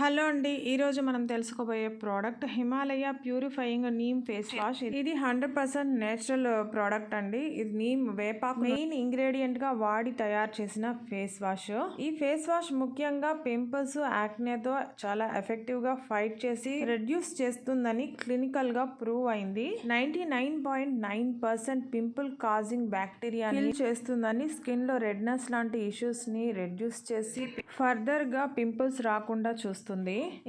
Hello అండి. ఈరోజు మనం తెలుసుకోబోయే product Himalaya purifying neem face wash. ఇది హండ్రెడ్ పర్సెంట్ నేచురల్ ప్రోడక్ట్ అండి. ఇది నీమ్ వేపాకు మెయిన్ ఇంగ్రీడియంట్గా వాడి తయారు చేసిన ఫేస్ వాష్. ఈ ఫేస్ వాష్ ముఖ్యంగా పింపుల్స్ యాక్నేతో చాలా ఎఫెక్టివ్గా ఫైట్ చేసి రెడ్యూస్ చేస్తుందని క్లినికల్గా ప్రూవ్ అయింది. Ninety nine point nine percent pimple causing bacteria చేస్తుందని స్కిన్లో రెడ్నెస్ లాంటి ఇష్యూస్ని రెడ్యూస్ చేసి ఫర్దర్గా పింపుల్స్ రాకుండా చూస్తుంది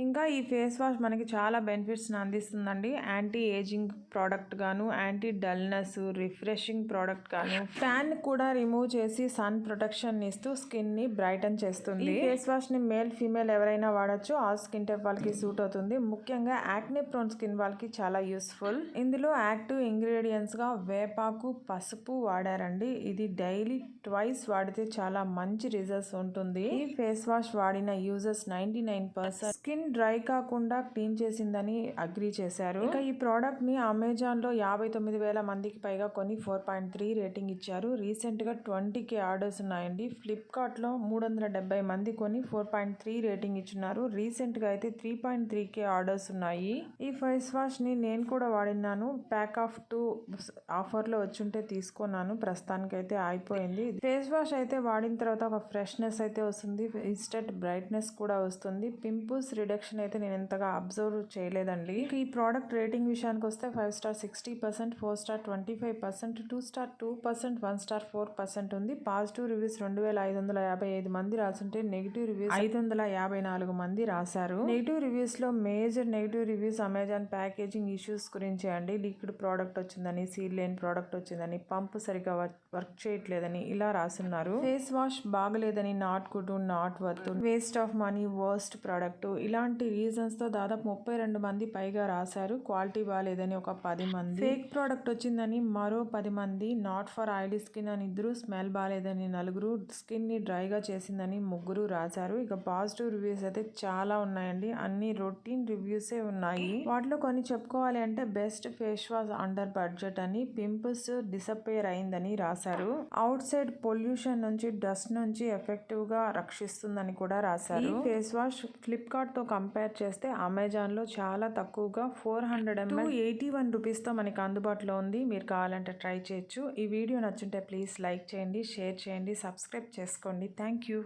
ఇంకా ఈ ఫేస్ వాష్ మనకి చాలా బెనిఫిట్స్ అందిస్తుందండి. యాంటీ ఏజింగ్ ప్రోడక్ట్ గాను యాంటీ డల్నెస్ రిఫ్రెషింగ్ ప్రోడక్ట్ గాను ఫ్యాన్ కూడా రిమూవ్ చేసి సన్ ప్రొటెక్షన్ ఇస్తూ స్కిన్ని బ్రైటన్ చేస్తుంది. ఈ ఫేస్ వాష్ని మేల్ ఫీమేల్ ఎవరైనా వాడొచ్చు. ఆ స్కిన్ టైప్ వాళ్ళకి సూట్ అవుతుంది. ముఖ్యంగా యాక్నే ప్రోన్ స్కిన్ వాళ్ళకి చాలా యూస్ఫుల్. ఇందులో యాక్టివ్ ఇంగ్రీడియంట్స్గా వేపాకు పసుపు వాడారండి. ఇది డైలీ ట్వైస్ వాడితే చాలా మంచి రిజల్ట్స్ ఉంటుంది. ఈ ఫేస్ వాష్ వాడిన users ninety nine percent skin dry కాకుండా క్లీన్ చేసిందని అగ్రి చేశారు. ఇంకా ఈ ప్రోడక్ట్ని అమెజాన్లో యాభై తొమ్మిది వేల మందికి పైగా కొని ఫోర్ పాయింట్ త్రీ రేటింగ్ ఇచ్చారు. రీసెంట్గా ట్వంటీ కే ఆర్డర్స్ ఉన్నాయండి. ఫ్లిప్కార్ట్లో మూడు వందల డెబ్బై మంది కొని ఫోర్ పాయింట్ త్రీ రేటింగ్ ఇచ్చున్నారు. రీసెంట్గా అయితే three point three K orders ఉన్నాయి. ఈ ఫేస్ వాష్ని నేను కూడా వాడినాను ప్యాక్ ఆఫ్ టూ ఆఫర్లో వచ్చుంటే తీసుకున్నాను. ప్రస్తుతానికి అయితే అయిపోయింది ఫేస్ వాష్ అయితే వాడిన తర్వాత ఒక ఫ్రెష్నెస్ అయితే వస్తుంది. ఇన్స్టెంట్ బ్రైట్నెస్ కూడా వస్తుంది. పింపుల్స్ రిడక్షన్ అయితే నేను ఎంతగా అబ్జర్వ్ చేయలేదండి. ఈ ప్రోడక్ట్ రేటింగ్ విషయానికి వస్తే five star sixty percent four star twenty five percent two star two percent one star four percent ఉంది. పాజిటివ్ రివ్యూస్ రెండు వేల ఐదు వందల యాభై ఐదు మంది రాసుంటే నెగిటివ్ రివ్యూస్ ఐదు వందల యాభై నాలుగు మంది రాశారు. Negative రివ్యూస్లో major negative reviews Amazon packaging issues గురించి అండి. లిక్విడ్ ప్రోడక్ట్ వచ్చిందని సీల్ లేని ప్రోడక్ట్ వచ్చిందని పంప్ సరిగా వర్క్ చేయట్లేదని ఇలా రాసున్నారు. Face wash బాగలేదని not good not worth waste of money worst product ఇలాంటి రీజన్స్తో దాదాపు ముప్పై రెండు మంది పైగా రాశారు. క్వాలిటీ బాగాలేదని ఒక పది మంది. ఫేక్ ప్రోడక్ట్ వచ్చిందని మరో పది మంది. నాట్ ఫర్ ఆయిలీ స్కిన్ అని ఇద్దరు స్మెల్ బాగాలేదని నలుగురు స్కిన్ని డ్రైగా చేసిందని ముగ్గురు రాశారు. ఇక పాజిటివ్ రివ్యూస్ అయితే చాలా ఉన్నాయండి. అన్ని రొటీన్ రివ్యూసే ఉన్నాయి. వాటిలో కొన్ని చెప్పుకోవాలి అంటే best face wash under budget అని పింపుల్స్ డిసప్పేర్ అయిందని రాశారు. అవుట్ సైడ్ పొల్యూషన్ నుంచి డస్ట్ నుంచి ఎఫెక్టివ్గా రక్షిస్తుందని కూడా రాశారు. ఫేస్ వాష్ ఫ్లిప్కార్ట్తో కంపేర్ చేస్తే అమెజాన్లో చాలా తక్కువగా four hundred ML eighty one రూపీస్తో మనకి అందుబాటులో ఉంది. మీరు కావాలంటే ట్రై చేయొచ్చు. ఈ వీడియో నచ్చుంటే ప్లీజ్ లైక్ చేయండి షేర్ చేయండి సబ్స్క్రైబ్ చేసుకోండి. Thank you